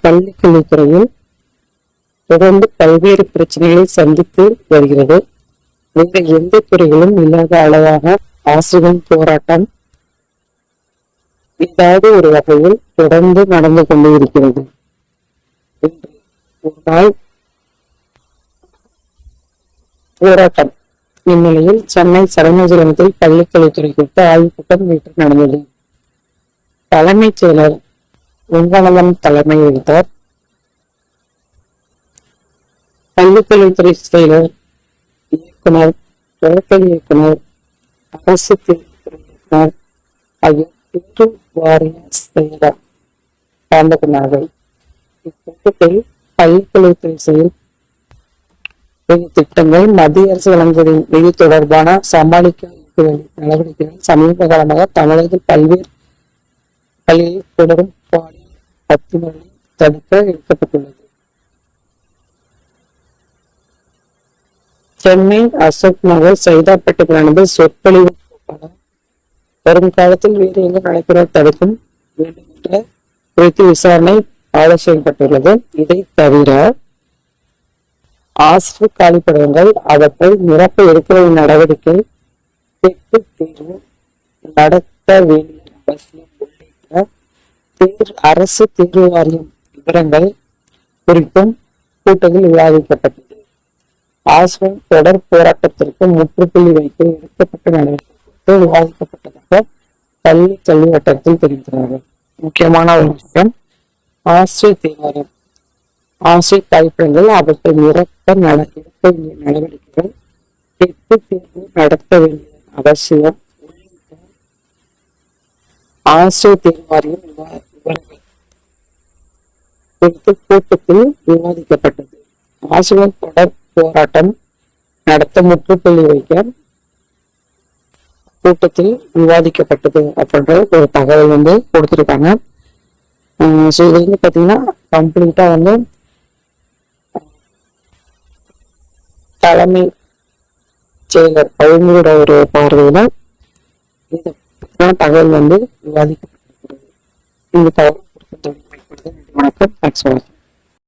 பள்ளி கல்வித்துறையில் தொடர்ந்து பல்வேறு பிரச்சனைகளை சந்தித்து வருகிறது. வேறு எந்த துறைகளும் இல்லாத அளவாக ஆசிரியர் போராட்டம் ஏதாவது ஒரு வகையில் தொடர்ந்து நடந்து கொண்டு இருக்கிறது. ஒரு நாள் போராட்டம் இந்நிலையில் சென்னை தலைமைச்செயலகத்தில் பள்ளிக்கல்வித்துறை குறித்த ஆய்வுக் கூட்டம் நேற்று நடந்தது. தலைமைச் செயலர் வெங்கடலம் தலைமை வகித்தார் பள்ளிக்கல்வித்துறை செயலர் இயக்குனர் துவக்க இயக்குனர் அரசு தேர்வுத்துறை இயக்குனர் ஆகிய தேர்வு வாரிய செயலர் கலந்து கொண்டார்கள் இக்கூட்டத்தில் பள்ளிக்கல்வித்துறை செயல் திட்டங்கள் மத்திய அரசு வழங்குவதின் நிதி தொடர்பான சமாளிக்க வேண்டிய நடவடிக்கைகள் சமீப காலமாக தமிழகத்தில் பல்வேறு பள்ளிகளில் தொடரும் பத்து மணி தடுக்க எடுக்கப்பட்டுள்ளது சென்னை அசோக் நகர் சைதாப்பேட்டை நடந்த சொற்பொழிவு கூட்டம் வரும் காலத்தில் வேறு எங்கு நடைபெற தடுக்கும் வேண்டும் என்ற குறித்து விசாரணை ஆலோசிக்கப்பட்டுள்ளது இதை தவிர ஆசிரியர் காலிப்படங்கள் அவற்றை நிரப்ப எடுக்கிற நடவடிக்கை திட்டு தேர்வு நடத்த வேண்டிய அவசியம் தேர் அரசு தேர்வு வாரியம் விவரங்கள் குறித்தும் கூட்டத்தில் விவாதிக்கப்பட்டது. ஆசிரியர் தொடர் போராட்டத்திற்கு முற்றுப்புள்ளி வைக்க எடுக்கப்பட்ட நடவடிக்கை குறித்து விவாதிக்கப்பட்டதாக பள்ளி கல்வி வட்டத்தில் தெரிவிக்கிறார்கள். முக்கியமான ஒரு விஷயம் ஆசிரியர் தேர்வாரியம் ஆசிரியர் கழிப்பிடங்கள் அவற்றை நிரப்ப நட எடுக்க வேண்டிய நடவடிக்கைகள் எட்டு தேர்வு நடத்த வேண்டிய அவசியம் ஆசிரியர் தேர்வாரியம் குறித்து கூட்டத்தில் விவாதிக்கப்பட்டது. ஆசிரியர் தொடர் போராட்டம் நடத்த முற்றுப்புள்ளி வைக்க கூட்டத்தில் விவாதிக்கப்பட்டது அப்படின்ற ஒரு தகவல் வந்து கொடுத்துருக்காங்க. ஸோ இது வந்து பார்த்தீங்கன்னா கம்ப்ளீட்டாக வந்து தலைமை செயலர் அவங்களோட ஒரு பார்வையில் இந்த தகவல் வந்து விவாதிக்கப்பட்டிருக்கிறது. இந்த தகவல் for the video. Thanks for.